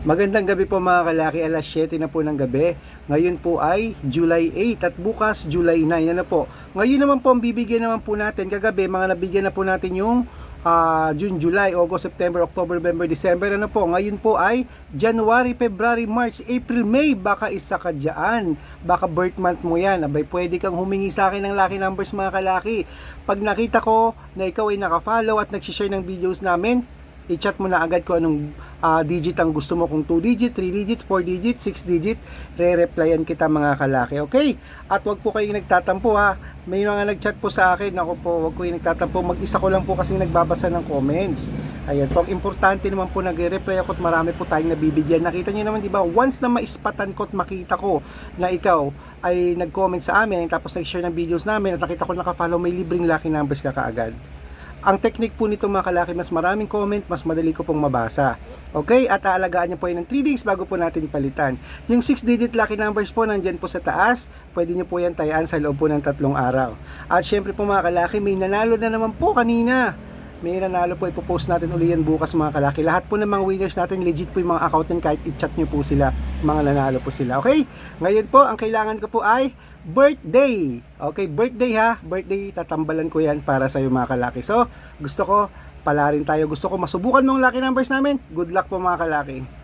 Magandang gabi po mga kalaki, alas 7 na po ng gabi. Ngayon po ay July 8 at bukas July 9 na po. Ngayon naman po ang bibigyan naman po natin, kagabi mga nabigyan na po natin yung ah, June, July, August, September, October, November, December. Ano po, ngayon po ay January, February, March, April, May. Baka isa ka dyan. Baka birth month mo yan. Abay, pwede kang humingi sa akin ng lucky numbers mga kalaki. Pag nakita ko na ikaw ay nakafollow at nagsishare ng videos namin, i-chat mo na agad ko anong ah, digit ang gusto mo kung 2 digit, 3 digit, 4 digit, 6 digit, re-replyan kita mga kalaki. Okay? At wag po kayong nagtatampo ha. May mga nag-chat po sa akin, ako po, wag ko yung nagtatampo. Mag-isa ko lang po kasi nagbabasa ng comments. Ayan po, ang importante naman po nagre-reply ako at marami po tayong nabibigyan. Nakita niyo naman, di ba, once na maispatan ko at makita ko na ikaw ay nag-comment sa amin, tapos nag-share ng videos namin at nakita ko nakafollow, may libreng lucky numbers ka kaagad. Ang technique po nito mga kalaki, mas maraming comment, mas madali ko pong mabasa. Okay? At aalagaan niyo po yan ng 3 days bago po natin palitan. Yung 6-digit lucky numbers po, nandyan po sa taas. Pwede niyo po yan tayaan sa loob po ng tatlong araw. At syempre po mga kalaki, may nanalo na naman po kanina. May nanalo po, ipopost natin uli yan bukas mga kalaki. Lahat po ng mga winners natin, legit po yung mga account and kahit i-chat nyo po sila, mga nanalo po sila. Okay? Ngayon po, ang kailangan ko po ay birthday. Okay, birthday ha. Birthday, tatambalan ko yan para sa iyo mga kalaki. So, gusto ko, pala rin tayo. Gusto ko masubukan mong lucky numbers namin. Good luck po mga kalaki.